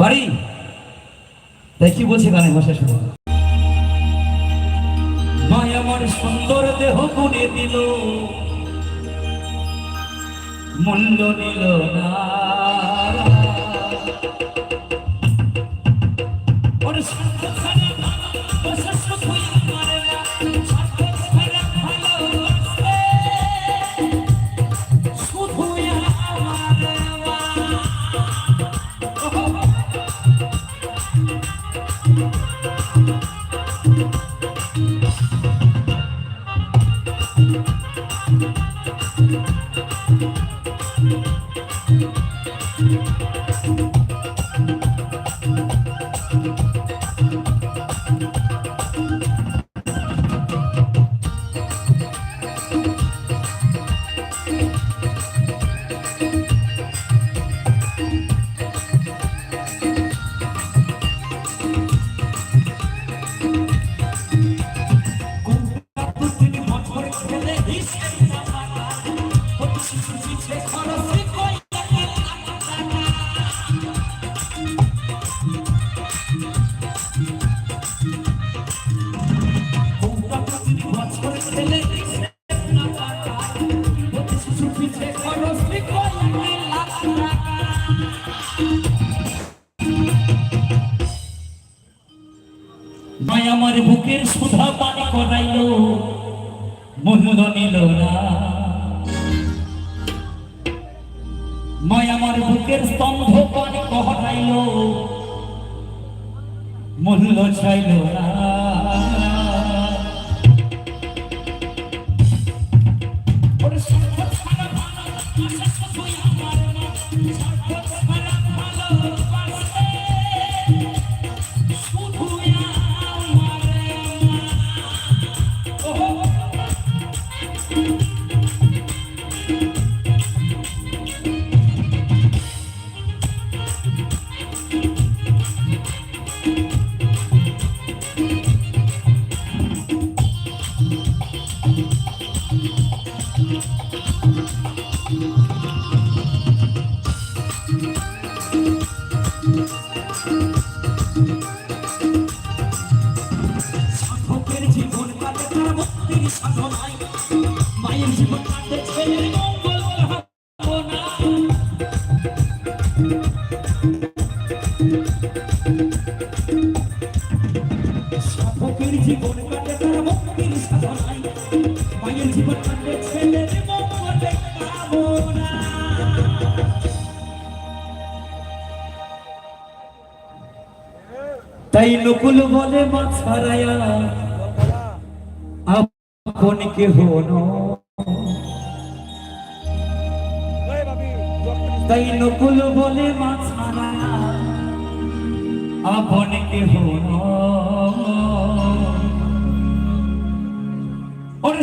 পারি? তাই কি বলছে গানের ভাষা শুনো? আমার সুন্দর দেহ গুনে দিল। মূল্য নিল না। মূল্য নিল না মায় আমার বুকের স্তম্ভ পানি কহটাইল মূল্য চাইল না। তাই নকুল বলে মা ছাড়ায়া আপন কেহ তাই নকুল বলে আপন কেহ ওর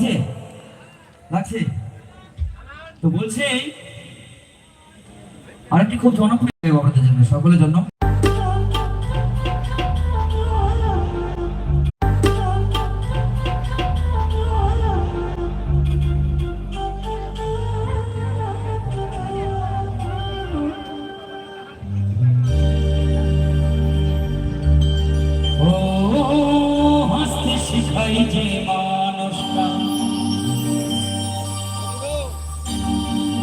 আছে? আছে। তো বলছি আরেকটি খুব জনপ্রিয় অবতার জন্য সকলের জন্য।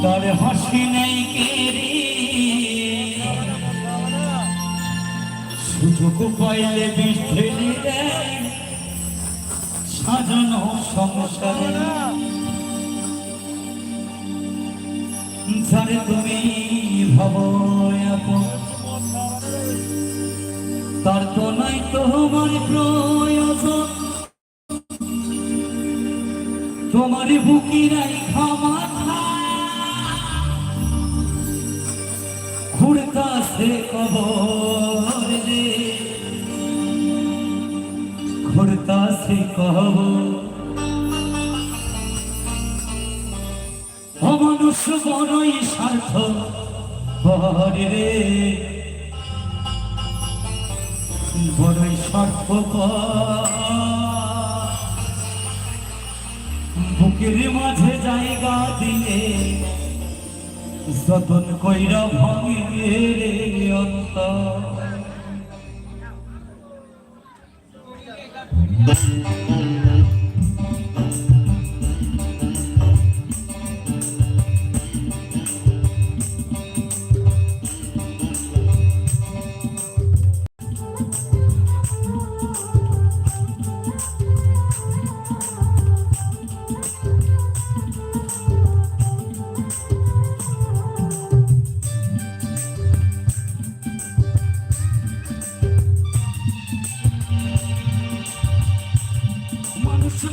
তোর হাসি নাই সুযোগ পাইলে বিষ্ঠেলি সাজানো সংসার। সারে তুমি ভাব তার তো নাই তোমার প্রয়োজন। তোমার বুকি নাই খামা ঘুরতাছে কবর অমানুষ বড়ই স্বার্থ বরে রে। বড়ই স্বার্থ বুকের মাঝে জায়গা দিয়ে যতন কইরা ভাঙিয়ে রে অন্তর। Thank you.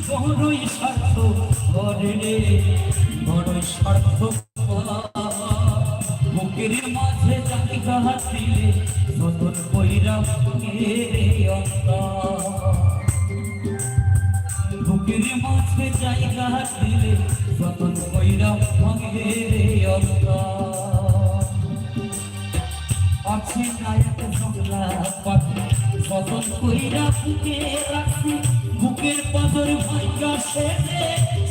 বড়ই স্বার্থ রে বড়ই স্বার্থ বুকের মাঝে জায়গা দিলে নতুন কইরা রে অন্তর। বুকের মাঝে জায়গা দিলে নতুন কইরা ভাঙে রে আছে নায়ক জংলা পাখি সতন কইরা বুকে রাখছি। বুকের পাথর ভাঙ্গা সেজে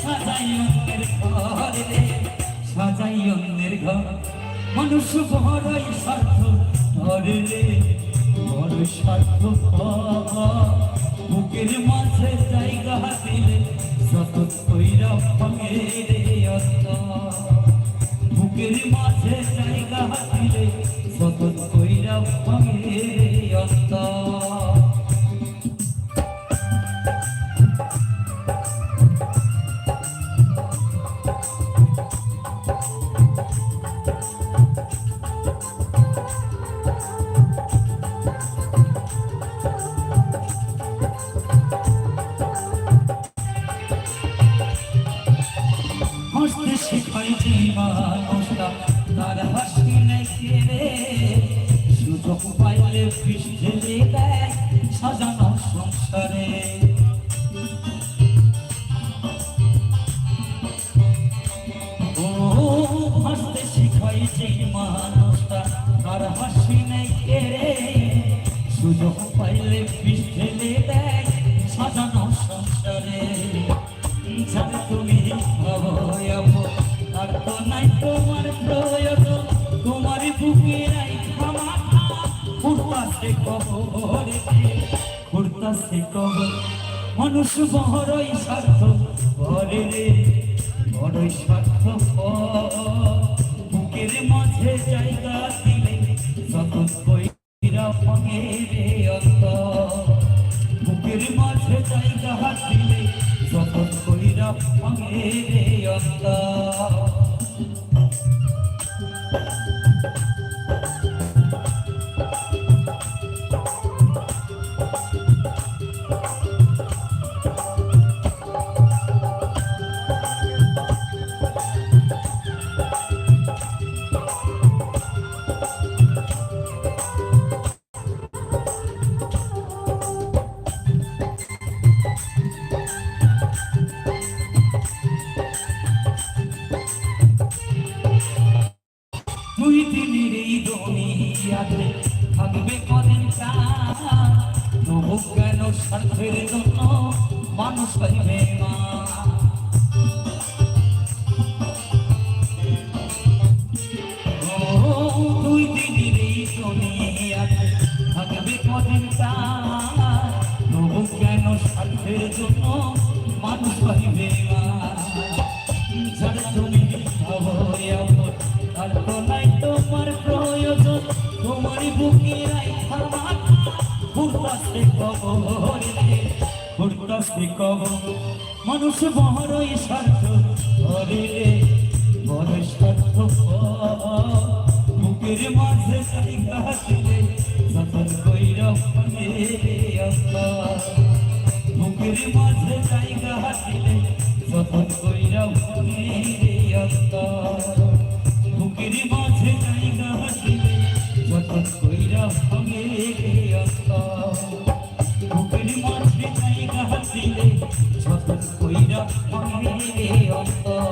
সাজাই অন্যের ঘর রে, সাজাই অন্যের ঘর। মানুষ বড়ই স্বার্থ ধরে রে বড় স্বার্থ বুকের মাঝে যে মানুষটা তার হাসি নেই রে সুযোগ পাইলে ফিস ঢেলে দেয় সাজানো সংসারে। যাবে তুমি ভাবো আর তো নাই তোমার প্রয়োজন। তোমার বুকে রাই খামাখা ফুটতাছে কবর ফুটতাছে কবর। মানুষ বড়ই স্বার্থ ঘরে রে, বড়ই স্বার্থ বুকের মাঝে জায়গা দিলে যত কইরা ভাঙে রে অন্তর বুকের মাঝে জায়গা দিলে যত কইরা ভাঙে রে দুনিয়াতে থাকবে কদিন তবু কেন মানুষ বড়ই স্বার্থ দিলে যতন কইরা মনে আল্লাহ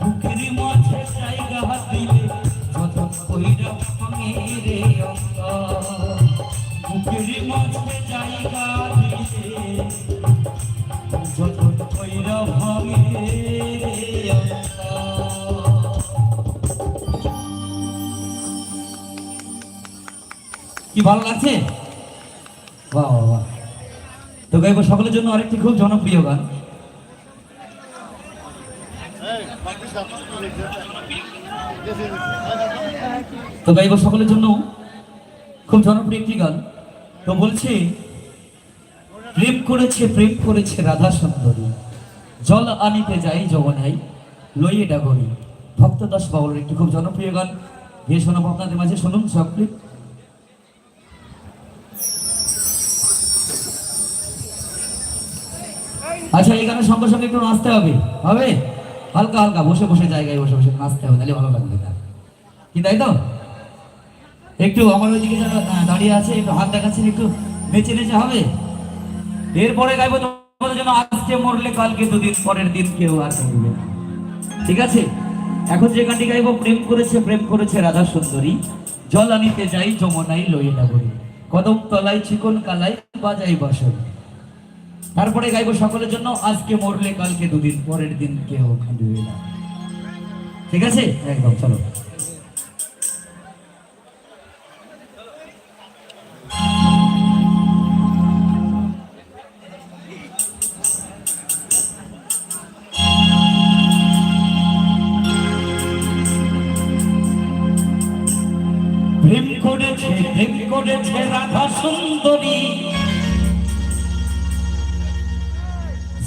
বুকের মাঝে জায়গা দিলে যতন কইরা মনে আল্লাহ বুকের মাঝে জায়গা কি ভালো লাগছে? বাহ। গাইব সকলের জন্য আরেকটি খুব জনপ্রিয় গান। তো গাইব সকলের জন্য খুব জনপ্রিয় একটি গান। তো বলছে, প্রেম করেছে প্রেম করেছে রাধা সুন্দরী। জল আনিতে যাই জগনাই লইয়ে ডাগরি। ভক্তদাস বাউলের একটি খুব জনপ্রিয় গান। গিয়ে শোনাবো আপনাদের মাঝে। শুনুন সকলে আচ্ছা এই গানের সঙ্গে সঙ্গে একটু নাচতে হবে। হবে? হালকা হালকা, বসে বসে জায়গায় বসে বসে নাচতে হবে, তাহলে ভালো লাগবে না। কি, তাই তো? একটু আমার ওইদিকে যারা দাঁড়িয়ে আছে, একটু হাত দেখাচ্ছেন, একটু নেচে নেচে হবে? এরপরে গাইবো তোমাদের জন্য, আজকে মরলে কালকে দুদিন পরের দিন কেউ আর থাকবে ঠিক আছে? এখন যে গানটি গাইবো, প্রেম করেছে প্রেম করেছে রাধা সুন্দরী। জল আনিতে যাই যমুনাই লইয়ে ডাগরি কদম তলায়, চিকন কালাই বাজাই বাসর তারপরে গাইবো সকলের জন্য, আজকে মরলে কালকে দুদিন, পরের দিন কেউ না। ঠিক আছে? একদম, চলো।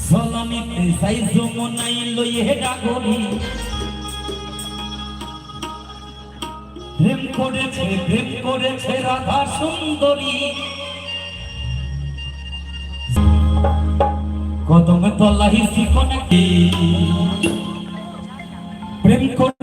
জলানিতে যাই যমুনাই লইয়ে প্রেম করেছে প্রেম করেছে রাধা সুন্দরী। কদমে তলাহি শিখনে প্রেম করে